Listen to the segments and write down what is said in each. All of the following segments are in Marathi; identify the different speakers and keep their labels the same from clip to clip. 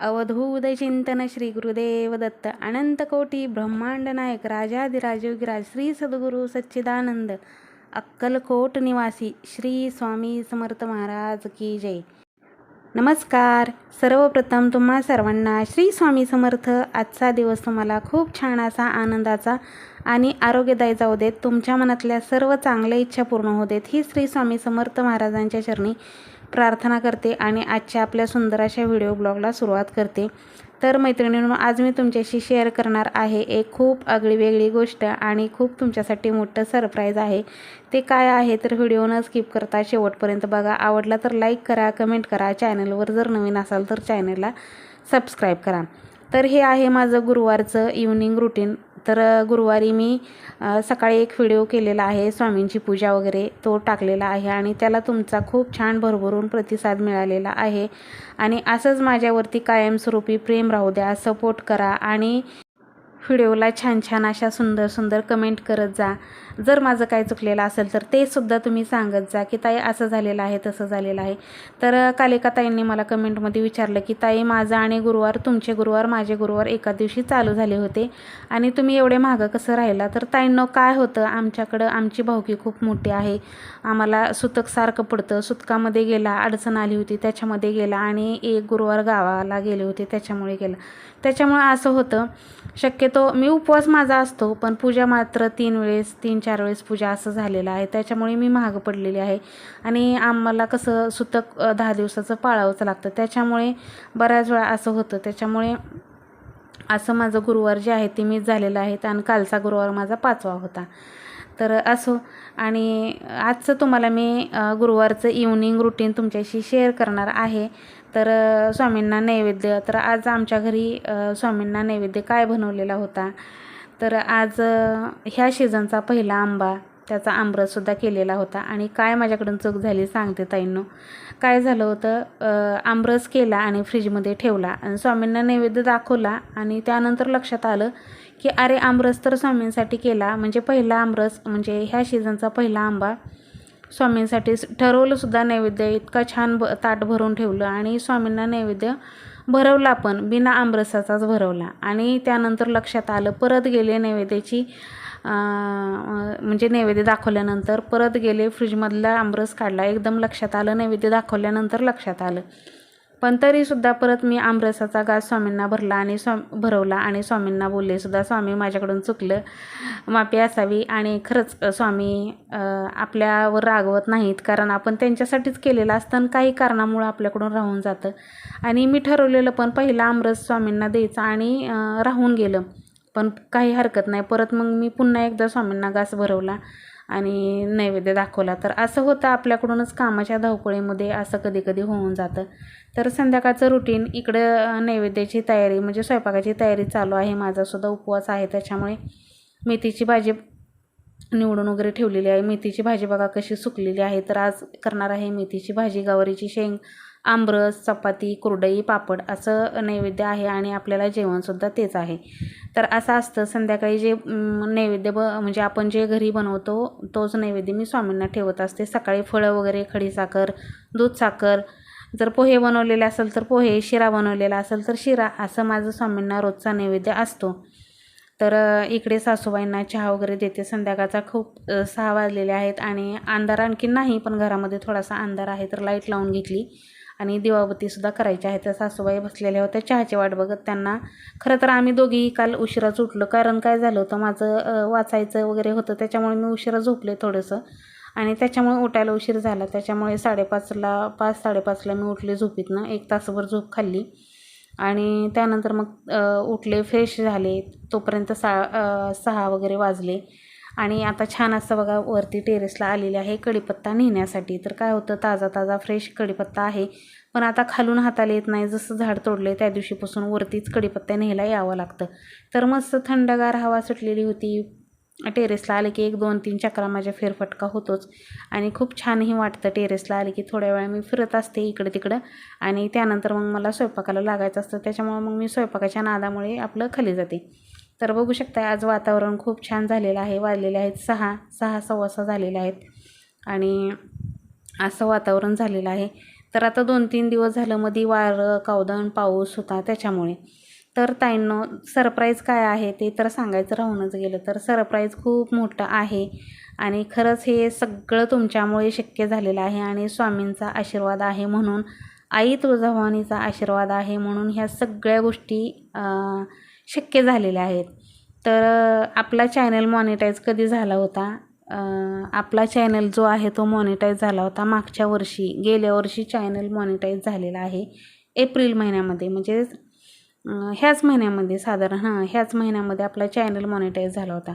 Speaker 1: अवधूत चिंतन श्री गुरुदेव दत्त अनंत कोटी ब्रह्मांड नायक राजाधिराजयोगिराज श्री सद्गुरू सच्चिदानंद अक्कलकोट निवासी श्री स्वामी समर्थ महाराज की जय. नमस्कार. सर्वप्रथम तुम्हा सर्वांना श्री स्वामी समर्थ आजचा दिवस तुम्हाला खूप छान असा आनंदाचा आणि आरोग्यदायी जाऊ देत. तुमच्या मनातल्या सर्व चांगल्या इच्छा पूर्ण होऊ देत. ही श्री स्वामी समर्थ महाराजांच्या चरणी प्रार्थना करते आणि आजच्या आपल्या सुंदर अशा व्हिडिओ ब्लॉगला सुरुवात करते. तर मैत्रिणींनो आज मी तुमच्याशी शेअर करणार आहे एक खूप आगळी वेगळी गोष्ट आणि खूप तुमच्यासाठी मोठं सरप्राईज आहे. ते काय आहे तर व्हिडिओ न स्किप करता शेवटपर्यंत बघा. आवडला तर लाईक करा कमेंट करा. चॅनलवर जर नवीन असाल तर चॅनलला सबस्क्राईब करा. तर हे आहे माझं गुरुवारचं इव्हनिंग रुटीन तर गुरुवारी मी सकाळी एक व्हिडिओ केलेला आहे स्वामींची पूजा वगैरे तो टाकलेला आहे आणि त्याला तुमचा खूप छान भरभरून प्रतिसाद मिळालेला आहे. आणि असंच माझ्यावरती कायमस्वरूपी प्रेम राहू द्या सपोर्ट करा आणि व्हिडिओला छान छान अशा सुंदर सुंदर कमेंट करत जा. जर माझं काय चुकलेलं असेल तर ते सुद्धा तुम्ही सांगत जा की ताई असं झालेलं आहे तसं झालेलं आहे. तर कालिका ताईंनी मला कमेंटमध्ये विचारलं की ताई माझं आणि गुरुवार तुमचे गुरुवार माझे गुरुवार एका दिवशी चालू झाले होते आणि तुम्ही एवढे मागं कसं राहिला? तर ताईंनो काय होतं? आमच्याकडं आमची भावकी खूप मोठी आहे. आम्हाला सुतक सारखं पडतं. सुतकामध्ये गेला अडचण आली होती त्याच्यामध्ये गेला आणि एक गुरुवार गावाला गेले होते त्याच्यामुळे गेला. त्याच्यामुळे असं होतं. शक्यतो मी उपवास माझा असतो पण पूजा मात्र तीन वेळेस तीन चार वेळेस पूजा असं झालेलं आहे. त्याच्यामुळे मी महाग पडलेली आहे. आणि आम्हाला कसं सुतक दहा दिवसाचं पाळावंच लागतं. त्याच्यामुळे बऱ्याच वेळा असं होतं. त्याच्यामुळे असं माझं गुरुवार जे आहे ते मीच झालेलं आहे. आणि कालचा गुरुवार माझा पाचवा होता. तर असो. आणि आजचं तुम्हाला मी गुरुवारचं इव्हनिंग रुटीन तुमच्याशी शेअर करणार आहे. तर स्वामींना नैवेद्य. तर आज आमच्या घरी स्वामींना नैवेद्य काय बनवलेला होता? तर आज ह्या सीझनचा पहिला आंबा त्याचा आमरससुद्धा केलेला होता. आणि काय माझ्याकडून चूक झाली सांगते ताईंनो. काय झालं होतं आंबरस केला आणि फ्रीजमध्ये ठेवला. आणि स्वामींना नैवेद्य दाखवला आणि त्यानंतर लक्षात आलं की अरे आमरस तर स्वामींसाठी केला. म्हणजे पहिला आमरस म्हणजे ह्या सीझनचा पहिला आंबा स्वामींसाठी ठरवलंसुद्धा नैवेद्य. इतका छान ब ताट भरून ठेवलं आणि स्वामींना नैवेद्य भरवला पण बिना आमरसाचाच भरवला. आणि त्यानंतर लक्षात आलं परत गेले नैवेद्याची म्हणजे नैवेद्य दाखवल्यानंतर परत गेले फ्रीजमधला आमरस काढला. एकदम लक्षात आलं नैवेद्य दाखवल्यानंतर लक्षात आलं. पण तरीसुद्धा परत मी आमरसाचा गास स्वामींना भरला आणि स्वा भरवला आणि स्वामींना बोलले सुद्धा स्वामी माझ्याकडून चुकलं. माफी असावी आणि खरंच स्वामी आपल्यावर रागवत नाहीत कारण आपण त्यांच्यासाठीच केलेलं असतं आणि काही कारणामुळं आपल्याकडून राहून जातं. आणि मी ठरवलेलं पण पहिला आमरस स्वामींना द्यायचा आणि राहून गेलं. पण काही हरकत नाही. परत मग मी पुन्हा एकदा स्वामींना घास भरवला. आणि नैवेद्य दाखवला. तर असं होतं आपल्याकडूनच कामाच्या धावपळीमध्ये असं कधी कधी होऊन जातं. तर संध्याकाळचं रुटीन इकडं नैवेद्याची तयारी म्हणजे स्वयंपाकाची तयारी चालू आहे. माझासुद्धा उपवास आहे. त्याच्यामुळे मेथीची भाजी निवडून वगैरे ठेवलेली आहे. मेथीची भाजी बघा कशी सुकलेली आहे. तर आज करणार आहे मेथीची भाजी गवारीची शेंग आमरस चपाती कुरडई पापड असं नैवेद्य आहे आणि आपल्याला जेवणसुद्धा तेच आहे. तर असं असतं संध्याकाळी जे नैवेद्य ब म्हणजे आपण जे घरी बनवतो तोच नैवेद्य मी स्वामींना ठेवत असते. सकाळी फळं वगैरे खडीसाखर दूध साखर जर पोहे बनवलेले असेल तर पोहे शिरा बनवलेला असेल तर शिरा असं माझं स्वामींना रोजचा नैवेद्य असतो. तर इकडे सासूबाईंना चहा वगैरे देते. संध्याकाळचा खूप सहा वाजलेले आहेत आणि अंधार आणखी नाही पण घरामध्ये थोडासा अंधार आहे तर लाइट लावून घेतली. आणि दिवाबतीसुद्धा करायची आहे. तर सासूबाई बसलेल्या होत्या. चहाची वाट बघत त्यांना खरं तर आम्ही दोघीही काल उशिराच उठलो कारण काय झालं होतं माझं वाचायचं वगैरे होतं. त्याच्यामुळे मी उशिरा झोपले थोडंसं. आणि त्याच्यामुळे उठायला उशीर झाला. त्याच्यामुळे साडेपाचला पाच साडेपाचला मी उठले झोपीतनं. एक तासभर झोप खाल्ली. आणि त्यानंतर मग उठले फ्रेश झाले. तोपर्यंत सा सहा वगैरे वाजले. आणि आता छान असं बघा वरती टेरेसला आलेले आहे कढीपत्ता नेण्यासाठी. तर काय होतं ताजा ताजा फ्रेश कढीपत्ता आहे. पण आता खालून हाताला येत नाही जसं झाड तोडले त्या दिवशीपासून वरतीच कढीपत्ता न्यायला यावं लागतं. तर मस्त थंडगार हवा सुटलेली होती. टेरेसला आले की एक दोन तीन चक्रा माझ्या फेरफटका होतोच. आणि खूप छानही वाटतं टेरेसला आले की थोड्या वेळा मी फिरत असते इकडं तिकडं आणि त्यानंतर मग मला स्वयंपाकाला लागायचं असतं. त्याच्यामुळे मग मी स्वयंपाकाच्या नादामुळे आपलं खाली जाते. तर बघू शकता आज वातावरण खूप छान झालेलं आहे. वाजलेले आहेत सहा सहा सव्वा सहा झालेले आहेत. आणि असं वातावरण झालेलं आहे. तर आता दोन तीन दिवस झालं मध्ये वारं कावदन पाऊस होता त्याच्यामुळे. तर ताईंनो सरप्राईज काय आहे ते तर सांगायचं राहूनच गेलं तर सरप्राईज खूप मोठं आहे. आणि खरंच हे सगळं तुमच्यामुळे शक्य झालेलं आहे आणि स्वामींचा आशीर्वाद आहे म्हणून आई तुळजाभवानीचा आशीर्वाद आहे म्हणून ह्या सगळ्या गोष्टी शक्य झालेले आहेत. तर आपला चॅनल मॉनिटाईज कधी झाला होता? आपला चॅनल जो आहे तो मॉनिटाईज झाला होता मागच्या वर्षी. गेल्या वर्षी चॅनल मॉनिटाईज झालेला आहे एप्रिल महिन्यामध्ये. म्हणजे ह्याच महिन्यामध्ये साधारण हां ह्याच महिन्यामध्ये आपला चॅनल मॉनिटाईज झाला होता.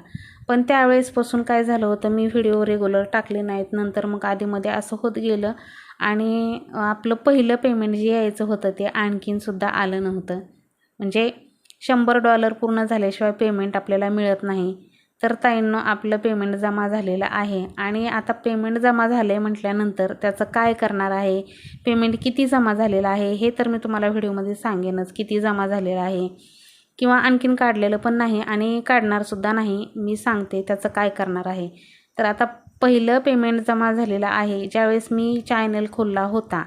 Speaker 1: पण त्यावेळेसपासून काय झालं होतं मी व्हिडिओ रेग्युलर टाकले नाहीत. नंतर मग आधीमध्ये असं होत गेलं आणि आपलं पहिलं पेमेंट जे यायचं होतं ते आणखीनसुद्धा आलं नव्हतं. म्हणजे शंभर डॉलर पूर्ण झाल्याशिवाय पेमेंट आपल्याला मिळत नाही. तर ताईंनो आपलं पेमेंट जमा झालेलं आहे आणि आता पेमेंट जमा झालं आहे म्हटल्यानंतर त्याचं काय करणार आहे? पेमेंट किती जमा झालेलं आहे? हे तर मी तुम्हाला व्हिडिओमध्ये सांगेनच किती जमा झालेलं आहे. किंवा आणखीन काढलेलं पण नाही आणि काढणारसुद्धा नाही. मी सांगते त्याचं काय करणार आहे. तर आता पहिलं पेमेंट जमा झालेलं आहे. ज्यावेळेस मी चॅनल खोलला होता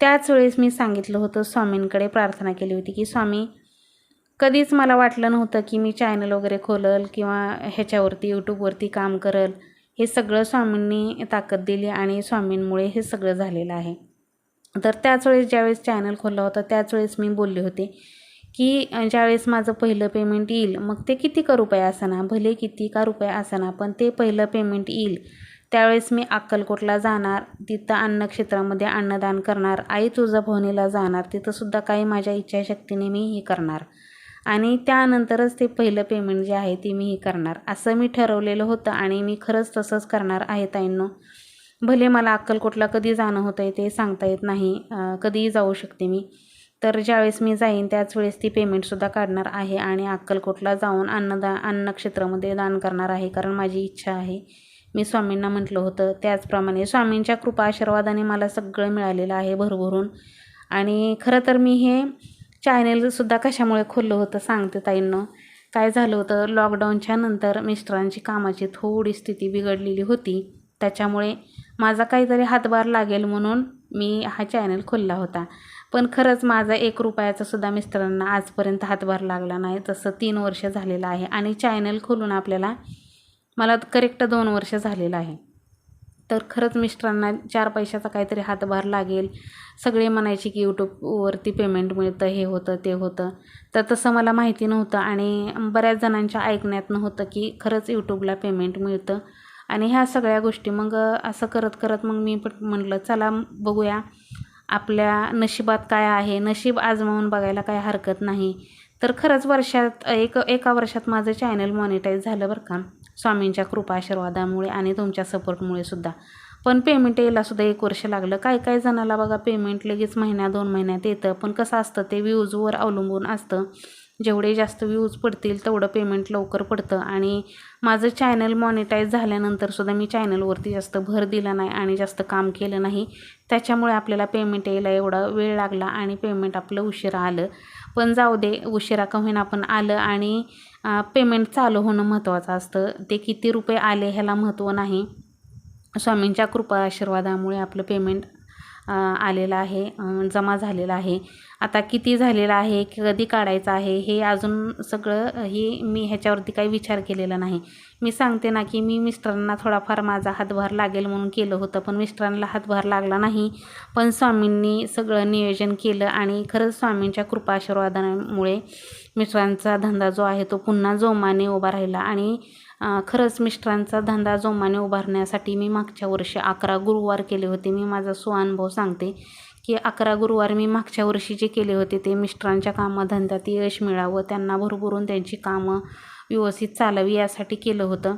Speaker 1: त्याच वेळेस मी सांगितलं होतं स्वामींकडे प्रार्थना केली होती की स्वामी कधीच मला वाटलं नव्हतं की मी चॅनल वगैरे खोलल किंवा ह्याच्यावरती यूट्यूबवरती काम करल. हे सगळं स्वामींनी ताकद दिली आणि स्वामींमुळे हे सगळं झालेलं आहे. तर त्याच वेळेस ज्यावेळेस चॅनल खोलला होता त्याच वेळेस मी बोलले होते की ज्यावेळेस माझं पहिलं पेमेंट येईल मग ते किती का रुपये असाना? भले किती का रुपये असाना पण ते पहिलं पेमेंट येईल. त्यावेळेस मी अक्कलकोटला जाणार तिथं अन्नक्षेत्रामध्ये अन्नदान करणार आई तुळजाभवानीला जाणार तिथंसुद्धा काही माझ्या इच्छाशक्तीने मी हे करणार. आणि त्यानंतरच ते पहिलं पेमेंट जे आहे ते मी करणार. असं मी ठरवलेलं होतं आणि मी खरंच तसंच करणार आहे ताईंनो. भले मला अक्कलकोटला कधी जाणं होतं आहे ते सांगता येत नाही कधीही जाऊ शकते मी. तर ज्यावेळेस मी जाईन त्याच वेळेस ती पेमेंटसुद्धा काढणार आहे आणि अक्कलकोटला जाऊन अन्नदा अन्नक्षेत्रामध्ये दान करणार आहे कारण माझी इच्छा आहे. मी स्वामींना म्हटलं होतं त्याचप्रमाणे स्वामींच्या कृपा आशीर्वादाने मला सगळं मिळालेलं आहे भरभरून. आणि खरं तर मी हे चॅनेलसुद्धा कशामुळे खोललं होतं सांगते ताईंनो. काय झालं होतं लॉकडाऊनच्या नंतर मिस्टरांची कामाची थोडी स्थिती बिघडलेली होती. त्याच्यामुळे माझा काहीतरी हातभार लागेल म्हणून मी हा चॅनल खोलला होता. पण खरंच माझा एक रुपयाचा सुद्धा मिस्टरांना आजपर्यंत हातभार लागला नाही. तसं तीन वर्ष झालेलं आहे आणि चॅनल खोलून आपल्याला मला करेक्ट दोन वर्ष झालेलं आहे. तर खरंच मिस्टरांना चार पैशाचा काहीतरी हातभार लागेल. सगळे म्हणायचे की यूट्यूबवरती पेमेंट मिळतं हे होतं ते होतं. तर तसं मला माहिती नव्हतं आणि बऱ्याच जणांच्या ऐकण्यात होतं की खरंच यूट्यूबला पेमेंट मिळतं. आणि ह्या सगळ्या गोष्टी मग असं करत करत मग मी पण म्हटलं चला बघूया आपल्या नशिबात काय आहे. नशीब आजमावून बघायला काय हरकत नाही. तर खरंच वर्षात एक एका वर्षात माझं चॅनल मॉनिटाईज झालं बरं का. स्वामींच्या कृपा आशीर्वादामुळे आणि तुमच्या सपोर्टमुळे सुद्धा. पण पेमेंट यायला सुद्धा एक वर्ष लागलं. काय काय जणाला बघा पेमेंट लगेच महिन्या दोन महिन्यात येतं. पण कसं असतं ते व्ह्यूजवर अवलंबून असतं. जेवढे जास्त व्ह्यूज पडतील तेवढं पेमेंट लवकर पडतं. आणि माझं चॅनल मॉनिटाईज झाल्यानंतर सुद्धा मी चॅनलवरती जास्त भर दिला नाही आणि जास्त काम केलं नाही. त्याच्यामुळे आपल्याला पेमेंट यायला एवढा वेळ लागला आणि पेमेंट आपलं उशिरा आलं. पण जाऊ दे उशिरा का होईना आपण आलं आणि पेमेंट चालू होणं महत्त्वाचं असतं. ते किती रुपये आले ह्याला महत्त्व नाही. स्वामींच्या कृपा आशीर्वादामुळे आपलं पेमेंट आलेला आहे जमा झालेला आहे. आता किती झालेलं आहे कधी काढायचं आहे हे अजून सगळं हे मी ह्याच्यावरती काही विचार केलेला नाही. मी सांगते ना की मी मिस्टरांना थोडाफार माझा हातभार लागेल म्हणून केलं होतं पण मिस्टरांना हातभार लागला नाही. पण स्वामींनी सगळं नियोजन केलं आणि खरंच स्वामींच्या कृपा आशीर्वादामुळे मिस्टरांचा धंदा जो आहे तो पुन्हा जोमाने उभा राहिला आणि खरंच मिस्टरांचा धंदा जोमाने उभारण्यासाठी मी मागच्या वर्षी अकरा गुरुवार केले होते. मी माझा स्वानुभव सांगते की अकरा गुरुवार मी मागच्या वर्षी जे केले होते ते मिस्टरांच्या कामधंद्यात यश मिळावं त्यांना भरभरून त्यांची कामं व्यवस्थित चालावी यासाठी केलं होतं.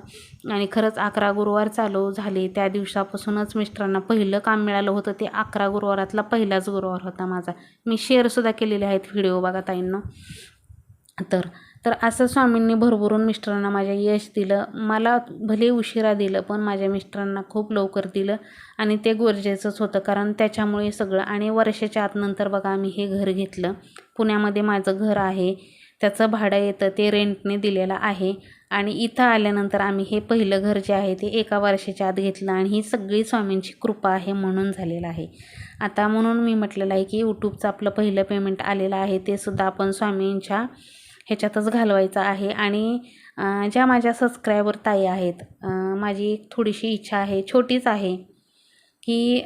Speaker 1: आणि खरंच अकरा गुरुवार चालू झाले त्या दिवसापासूनच मिस्टरांना पहिलं काम मिळालं होतं. ते अकरा गुरुवारातला पहिलाच गुरुवार होता माझा. मी शेअरसुद्धा केलेले आहेत व्हिडिओ बघा ताईंना. तर तर असं स्वामींनी भरभरून मिस्टरांना माझ्या यश दिलं. मला भले उशिरा दिलं पण माझ्या मिस्टरांना खूप लवकर दिलं आणि ते गरजेचंच होतं. कारण त्याच्यामुळे सगळं आणि वर्षाच्या आतनंतर बघा आम्ही हे घर घेतलं. पुण्यामध्ये माझं घर आहे. त्याचं भाडं येतं. ते रेंटने दिलेलं आहे. आणि इथं आल्यानंतर आम्ही हे पहिलं घर जे आहे ते एका वर्षाच्या आत घेतलं आणि ही सगळी स्वामींची कृपा आहे म्हणून झालेलं आहे. आता म्हणून मी म्हटलेलं आहे की यूट्यूबचं आपलं पहिलं पेमेंट आलेलं आहे. ते सुद्धा आपण स्वामींच्या ह्याच्यातच घालवायचं आहे. आणि ज्या माझ्या सबस्क्रायबर ताई आहेत माझी एक थोडीशी इच्छा आहे छोटीच आहे की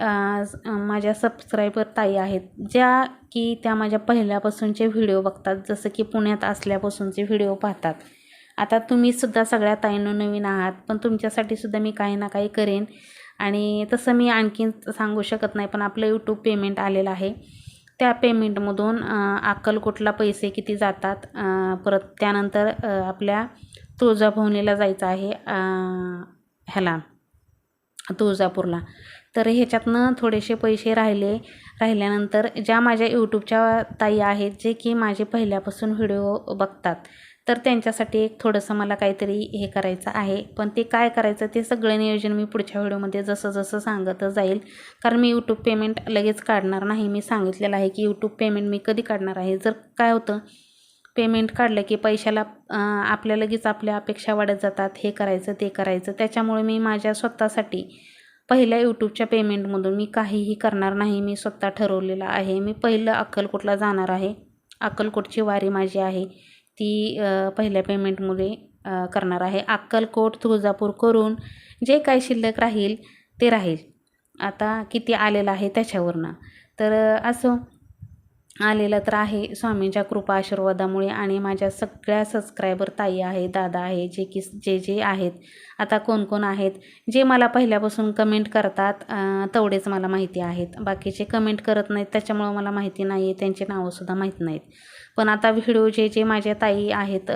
Speaker 1: माझ्या सबस्क्रायबर ताई आहेत ज्या की त्या माझ्या पहिल्यापासूनचे व्हिडिओ बघतात जसं की पुण्यात असल्यापासूनचे व्हिडिओ पाहतात. आता तुम्हीसुद्धा सगळ्या ताईंनो नवीन आहात पण तुमच्यासाठी सुद्धा मी काही ना काही करेन. आणि तसं मी आणखीन सांगू शकत नाही पण आपलं यूट्यूब पेमेंट आलेलं आहे. त्या पेमेंटमधून अक्कलकोटला पैसे किती जातात परत त्यानंतर आपल्या तुळजाभवनीला जायचं आहे ह्याला तुळजापूरला. तर ह्याच्यातनं थोडेसे पैसे राहिले राहिल्यानंतर ज्या माझ्या यूट्यूबच्या ताई आहेत जे की माझे पहिल्यापासून व्हिडिओ बघतात तर त्यांच्यासाठी एक थोडंसं मला काहीतरी हे करायचं आहे. पण ते काय करायचं ते सगळं नियोजन मी पुढच्या व्हिडिओमध्ये जसं जसं सांगत जाईल. कारण मी यूट्यूब पेमेंट लगेच काढणार नाही. मी सांगितलेलं आहे की यूट्यूब पेमेंट मी कधी काढणार आहे? जर काय होतं पेमेंट काढलं की पैशाला आपल्या लगेच आपल्या अपेक्षा वाढत जातात. हे करायचं ते करायचं. त्याच्यामुळे मी माझ्या स्वतःसाठी पहिल्या यूट्यूबच्या पेमेंटमधून मी काहीही करणार नाही. मी स्वतः ठरवलेलं आहे. मी पहिलं अक्कलकोटला जाणार आहे. अक्कलकोटची वारी माझी आहे. ती पहिल्या पेमेंटमुळे करणार आहे. अक्कलकोट तुळजापूर करून जे काही शिल्लक राहील ते राहील. आता किती आलेलं आहे त्याच्यावरनं. तर असं असो आलेलं तर आहे स्वामींच्या कृपा आशीर्वादामुळे आणि माझ्या सगळ्या सबस्क्रायबर ताई आहे दादा आहे जे की जे जे आहेत. आता कोण कोण आहेत? जे मला पहिल्यापासून कमेंट करतात तेवढेच मला माहिती आहेत. बाकीचे कमेंट करत नाहीत त्याच्यामुळं मला माहिती नाही आहे त्यांचे नावंसुद्धा माहीत नाहीत. पण आता व्हिडिओ जे जे माझ्या ताई आहेत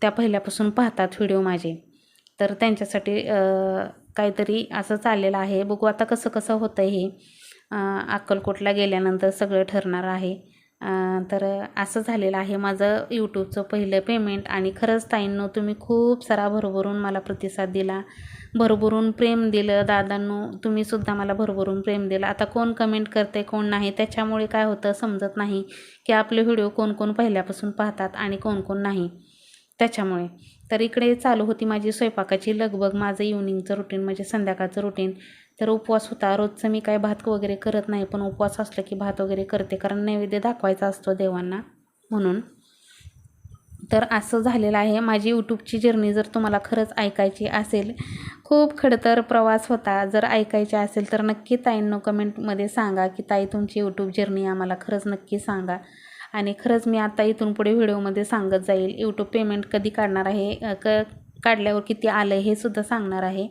Speaker 1: त्या पहिल्यापासून पाहतात व्हिडिओ माझे. तर त्यांच्यासाठी काहीतरी असं चाललेलं आहे. बघू आता कसं कसं होतं हे. अक्कलकोटला गेल्यानंतर सगळं ठरणार आहे. तर असं झालेलं आहे. माझं यूट्यूबचं पहिलं पेमेंट आणि खरंच ताईंनो तुम्ही खूप सारा भरभरून मला प्रतिसाद दिला. भरभरून प्रेम दिलं. दादांनो तुम्हीसुद्धा मला भरभरून प्रेम दिलं. आता कोण कमेंट करते कोण नाही त्याच्यामुळे काय होतं समजत नाही की आपले व्हिडिओ कोण कोण पहिल्यापासून पाहतात आणि कोण कोण नाही. त्याच्यामुळे. तर इकडे चालू होती माझी स्वयंपाकाची लगबग. माझं इव्हनिंगचं रुटीन म्हणजे संध्याकाळचं रुटीन तर उपवास होता. रोजचं मी काय भात वगैरे करत नाही पण उपवास असलं की भात वगैरे करते. कारण नैवेद्य दाखवायचा असतो देवांना म्हणून. तर असं झालेलं आहे. माझी यूट्यूबची जर्नी जर तुम्हाला खरंच ऐकायची असेल खूप खडतर प्रवास होता. जर ऐकायचे असेल तर नक्की ताईंनो कमेंटमध्ये सांगा की ताई तुमची यूट्यूब जर्नी आम्हाला खरंच नक्की सांगा. आणि खरंच मी आता इथून पुढे व्हिडिओमध्ये सांगत जाईल. यूट्यूब पेमेंट कधी काढणार आहे क काढल्यावर किती आलं हे सुद्धा सांगणार आहे.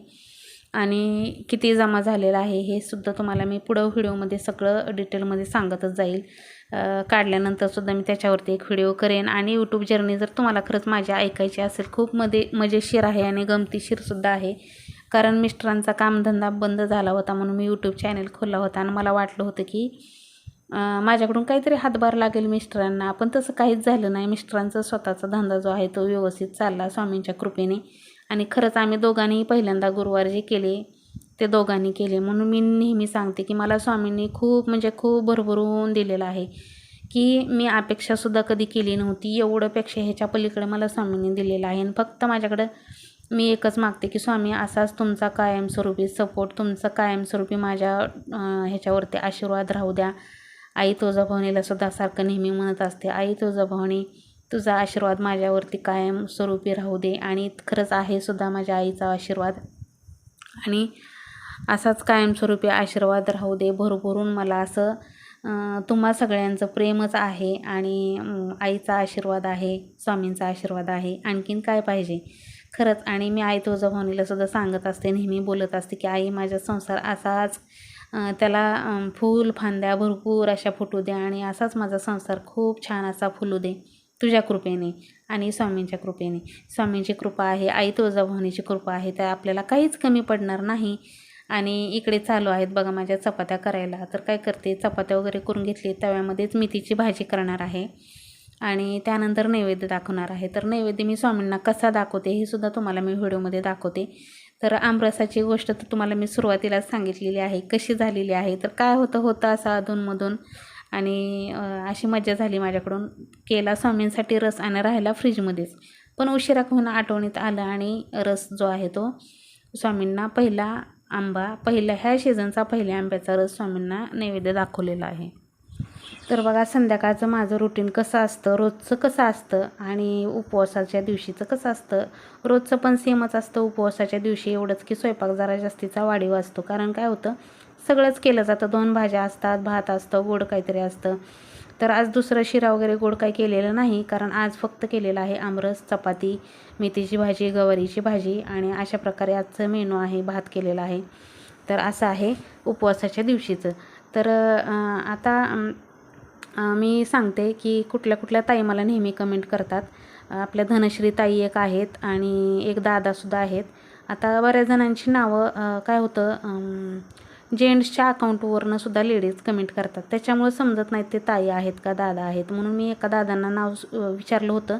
Speaker 1: आणि किती जमा झालेलं आहे हे सुद्धा तुम्हाला मी पुढं व्हिडिओमध्ये सगळं डिटेलमध्ये सांगतच जाईल. काढल्यानंतरसुद्धा मी त्याच्यावरती एक व्हिडिओ करेन. आणि यूट्यूब जर्नी जर तुम्हाला खरंच माझी ऐकायची असेल खूप मध्ये मजेशीर आहे आणि गमतीशीरसुद्धा आहे. कारण मिस्टरांचा कामधंदा बंद झाला होता म्हणून मी यूट्यूब चॅनल खोलला होता आणि मला वाटलं होतं की माझ्याकडून काहीतरी हातभार लागेल मिस्टरांना. पण तसं काहीच झालं नाही. मिस्टरांचा स्वतःचा धंदा जो आहे तो व्यवस्थित चालला स्वामींच्या कृपेने. आणि खरंच आम्ही दोघांनीही पहिल्यांदा गुरुवार जे केले ते दोघांनी केले. म्हणून मी नेहमी सांगते की मला स्वामींनी खूप म्हणजे खूप भरभरून दिलेलं आहे की मी अपेक्षासुद्धा कधी केली नव्हती. एवढंपेक्षा ह्याच्या पलीकडे मला स्वामींनी दिलेलं आहे. आणि फक्त माझ्याकडं मी एकच मागते की स्वामी असाच तुमचा कायमस्वरूपी सपोर्ट तुमचा कायमस्वरूपी माझ्या ह्याच्यावरती आशीर्वाद राहू द्या. आई तुळजाभवनीला सुद्धा सारखं नेहमी म्हणत असते. आई तुळजाभवानी तुझा आशीर्वाद माझ्यावरती कायम स्वरूपी राहू दे आणि खरंच आहे सुद्धा माझ्या आईचा आशीर्वाद. आणि असाच कायमस्वरूपी आशीर्वाद राहू दे. भरभरून मला असं तुम्हा सगळ्यांचं प्रेमच आहे आणि आईचा आशीर्वाद आहे स्वामींचा आशीर्वाद आहे. आणखीन काय पाहिजे? खरंच आणि मी आई तुळजाभवानीला सुद्धा सांगत असते नेहमी बोलत असते की आई माझा संसार असाच त्याला फूल फांद्या भरपूर अशा फुटू दे आणि असाच माझा संसार खूप छान असा फुलू दे. तुझ्या कृपेने आणि स्वामींच्या कृपेने. स्वामींची कृपा आहे आई तुळजाभवानीची कृपा आहे तर आपल्याला काहीच कमी पडणार नाही. आणि इकडे चालू आहेत बघा माझ्या चपात्या करायला. तर काय करते चपात्या वगैरे करून घेतली तव्यामध्येच मेथीची भाजी करणार आहे. आणि त्यानंतर नैवेद्य दाखवणार आहे. तर नैवेद्य मी स्वामींना कसा दाखवते हे सुद्धा तुम्हाला मी व्हिडिओमध्ये दाखवते. तर आमरसाची गोष्ट तर तुम्हाला मी सुरुवातीलाच सांगितलेली आहे कशी झालेली आहे तर काय होतं होतं असं अधूनमधून आणि अशी मजा झाली माझ्याकडून. केला स्वामींसाठी रस आणि राहिला फ्रीजमध्येच पण उशिरा होऊन आठवणीत आलं आणि रस जो आहे तो स्वामींना पहिला आंबा पहिल्या ह्या सीझनचा पहिल्या आंब्याचा रस स्वामींना नैवेद्य दाखवलेला आहे. तर बघा संध्याकाळचं माझं रुटीन कसं असतं रोजचं कसं असतं आणि उपवासाच्या दिवशीचं कसं असतं? रोजचं पण सेमच असतं उपवासाच्या दिवशी एवढंच की स्वयंपाक जरा जास्तीचा वाढीव असतो. कारण काय होतं सगळंच केलं जातं. दोन भाज्या असतात भात असतं गोड काहीतरी असतं. तर आज दुसरं शिरा वगैरे गोड काही केलेलं नाही कारण आज फक्त केलेलं आहे आमरस चपाती मेथीची भाजी गवारीची भाजी आणि अशा प्रकारे आजचं मेनू आहे भात केलेला आहे. तर असं आहे उपवासाच्या दिवशीचं. तर आता मी सांगते की कुठल्या कुठल्या ताई मला नेहमी कमेंट करतात. आपल्या धनश्री ताई एक आहेत आणि एक दादासुद्धा आहेत. आता बऱ्याच जणांची नावं काय होतं जेंट्सच्या अकाउंटवरनं सुद्धा लेडीज कमेंट करतात. त्याच्यामुळे समजत नाहीत ते ताई आहेत का दादा आहेत. म्हणून मी एका दादांना नाव विचारलं होतं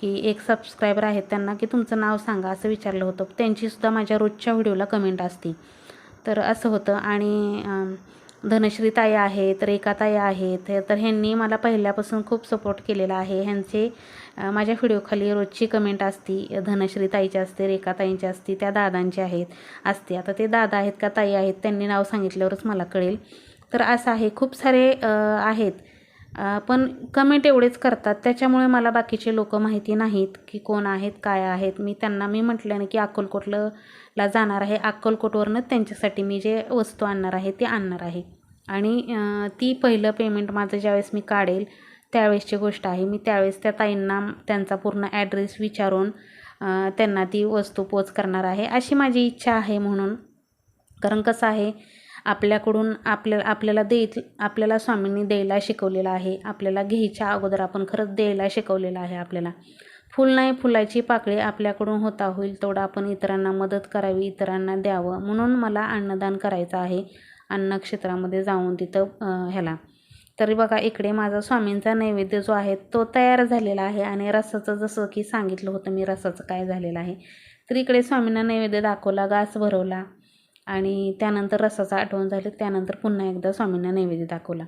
Speaker 1: की एक सबस्क्रायबर आहेत त्यांना की तुमचं नाव सांगा असं विचारलं होतं. त्यांचीसुद्धा माझ्या रोजच्या व्हिडिओला कमेंट असते. तर असं होतं आणि धनश्री ताई आहेत रेखाताई आहेत तर ह्यांनी मला पहिल्यापासून खूप सपोर्ट केलेला आहे. ह्यांचे माझ्या व्हिडिओखाली रोजची कमेंट असती धनश्री ताईची असते रेखाताईंची असते त्या दादांची आहेत असते. आता ते दादा आहेत का ताई आहेत त्यांनी नाव सांगितल्यावरच मला कळेल. तर असं आहे खूप सारे आहेत. पण कमेंट एवढेच करतात. त्याच्यामुळे मला बाकीचे लोक माहिती नाहीत की कोण आहेत काय आहेत. मी त्यांना मी म्हटल्याने की अकोलकोटलं ला जाणार आहे अक्कलकोटवरनं. त्यांच्यासाठी मी जे वस्तू आणणार आहे ते आणणार आहे. आणि ती पहिलं पेमेंट माझं ज्यावेळेस मी काढेल त्यावेळेसची गोष्ट आहे. मी त्यावेळेस त्या ताईंना त्यांचा पूर्ण ॲड्रेस विचारून त्यांना ती वस्तू पोच करणार आहे अशी माझी इच्छा आहे म्हणून. कारण कसं आहे आपल्याकडून आपल्या आपल्याला देत आपल्याला स्वामींनी द्यायला शिकवलेलं आहे. आपल्याला घ्यायच्या अगोदर आपण खरंच द्यायला शिकवलेलं आहे आपल्याला. फुल नाही फुलाची पाकळी आपल्याकडून होता होईल तेवढं आपण इतरांना मदत करावी इतरांना द्यावं म्हणून मला अन्नदान करायचं आहे अन्नक्षेत्रामध्ये जाऊन तिथं ह्याला. तरी बघा इकडे माझा स्वामींचा नैवेद्य जो आहे तो तयार झालेला आहे आणि रसाचं जसं की सांगितलं होतं मी रसाचं काय झालेलं आहे. तर इकडे स्वामींना नैवेद्य दाखवला गास भरवला आणि त्यानंतर रसाचं आठवण झाली त्यानंतर पुन्हा एकदा स्वामींना नैवेद्य दाखवला.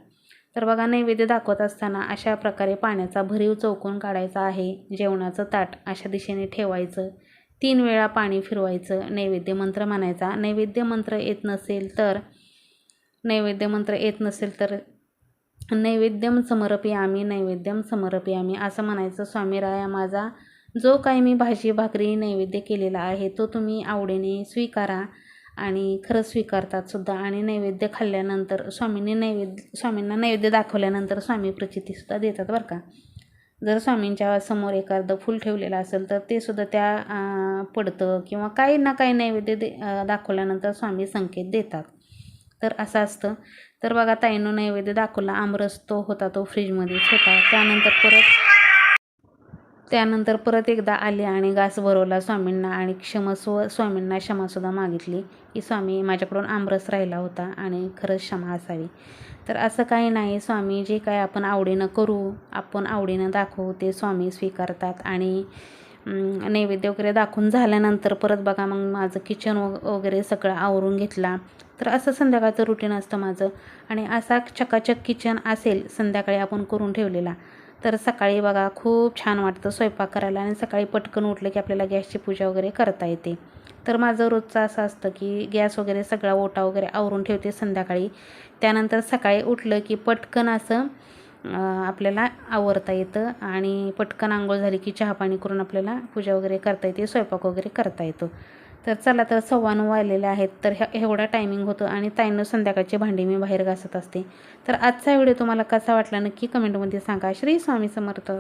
Speaker 1: तर बघा नैवेद्य दाखवत असताना अशा प्रकारे पाण्याचा भरीव चौकून काढायचा आहे. जेवणाचं ताट अशा दिशेने ठेवायचं. तीन वेळा पाणी फिरवायचं. नैवेद्य मंत्र म्हणायचा. नैवेद्य मंत्र येत नसेल तर नैवेद्य मंत्र येत नसेल तर नैवेद्यम समर्पयामी नैवेद्यम समर्पयामी असं म्हणायचं. स्वामी राया माझा जो काही मी भाजी भाकरी नैवेद्य केलेला आहे तो तुम्ही आवडीने स्वीकारा. आणि खरं स्वीकारतात सुद्धा. आणि नैवेद्य खाल्ल्यानंतर स्वामींनी नैवेद्य स्वामींना नैवेद्य दाखवल्यानंतर स्वामी प्रचितीसुद्धा देतात बरं का. जर स्वामींच्या समोर एखादं फूल ठेवलेलं असेल तर ते सुद्धा त्या पडतं किंवा काही ना काही नैवेद्य दे दाखवल्यानंतर स्वामी संकेत देतात. तर असं असतं. तर बघा ताईनं नैवेद्य दाखवला आमरस तो होता तो फ्रीजमध्येच होता. त्यानंतर परत त्यानंतर परत एकदा आले आणि घास भरवला स्वामींना आणि क्षमस्व स्वामींना क्षमासुद्धा मागितली. की स्वामी माझ्याकडून आमरस राहिला होता आणि खरंच क्षमा असावी. तर असं काही नाही. स्वामी जे काय आपण आवडीनं करू आपण आवडीनं दाखवू ते स्वामी स्वीकारतात. आणि नैवेद्य वगैरे दाखवून झाल्यानंतर परत बघा मग माझं किचन वगैरे सगळं आवरून घेतला. तर असं संध्याकाळचं रुटीन असतं माझं. आणि असा चकाचक किचन असेल संध्याकाळी आपण करून ठेवलेला. तर सकाळी बघा खूप छान वाटतं स्वयंपाक करायला आणि सकाळी पटकन उठलं की आपल्याला गॅसची पूजा वगैरे करता येते. तर माझं रोजचं असं असतं की गॅस वगैरे सगळा ओटा वगैरे आवरून ठेवते संध्याकाळी. त्यानंतर सकाळी उठलं की पटकन असं आपल्याला आवरता येतं आणि पटकन आंघोळ झाली की चहा पाणी करून आपल्याला पूजा वगैरे करता येते स्वयंपाक वगैरे करता येतो. तर चला तर सव्वा नऊ वाजलेले आहेत. तर ह्या एवढा टायमिंग होतं आणि ताईनं संध्याकाळची भांडी मी बाहेर घासत असते. तर आजचा व्हिडिओ तुम्हाला कसा वाटला नक्की कमेंटमध्ये सांगा. श्री स्वामी समर्थ.